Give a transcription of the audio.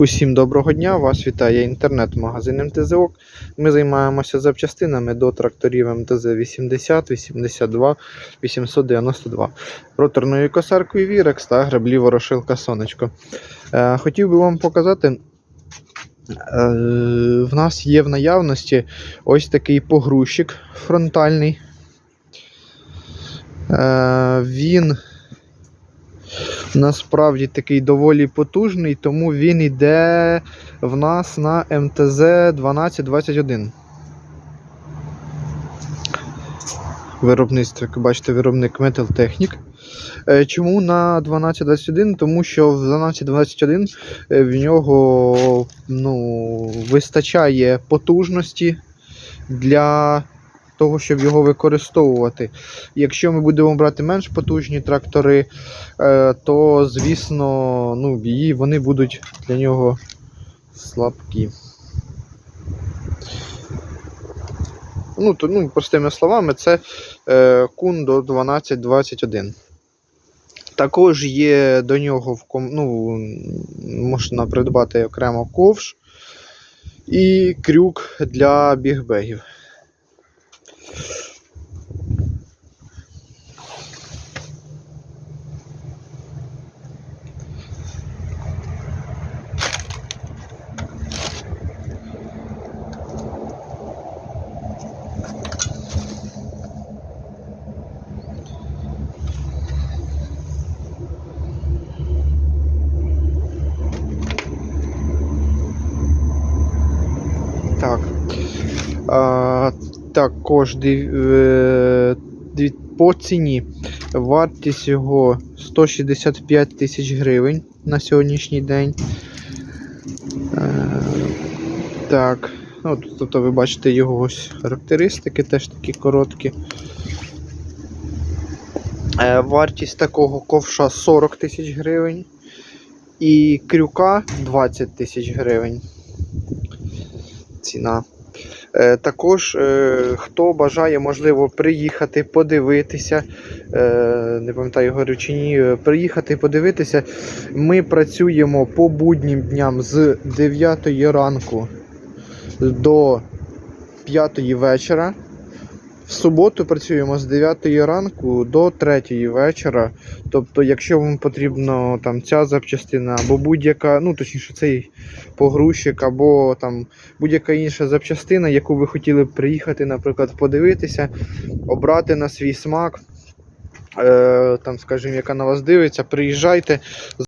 Усім доброго дня! Вас вітає інтернет-магазин МТЗОК. Ми займаємося запчастинами до тракторів МТЗ 80, 82, 892, роторною косаркою Вірекс та граблі Ворошилка Сонечко. Е, хотів би вам показати. е, В нас є в наявності ось такий погрузчик фронтальний. Е, Він насправді такий доволі потужний, тому він йде в нас на МТЗ 1221. Виробництво, як бачите, виробник Metal Technic. Е, Чому на 1221? Тому що в 1221 е, в нього ну, вистачає потужності для того, щоб його використовувати. Якщо ми будемо брати менш потужні трактори, е, то звісно, ну, її вони будуть для нього слабкі. Ну, то, ну, простими словами, це е, кун до 1221. Також є до нього в ну, можна придбати окремо ковш і крюк для бігбегів. А, також е, по ціні вартість його 165 тисяч гривень на сьогоднішній день. Е, так. Ну, тобто ви бачите його ось характеристики, теж такі короткі. Е, вартість такого ковша 40 тисяч гривень. І крюка 20 тисяч гривень. Ціна. Е, Також, е, хто бажає, можливо, приїхати, подивитися, е, не пам'ятаю, говорю чи ні, приїхати, подивитися. Ми працюємо по буднім дням з 9 ранку до 5 вечора. В суботу працюємо з 9 ранку до 3 вечора. Тобто, якщо вам потрібно там ця запчастина або будь-яка, ну точніше, цей погрузчик, або там будь-яка інша запчастина, яку ви хотіли б приїхати, наприклад, подивитися, обрати на свій смак, е, там, скажімо, яка на вас дивиться, приїжджайте.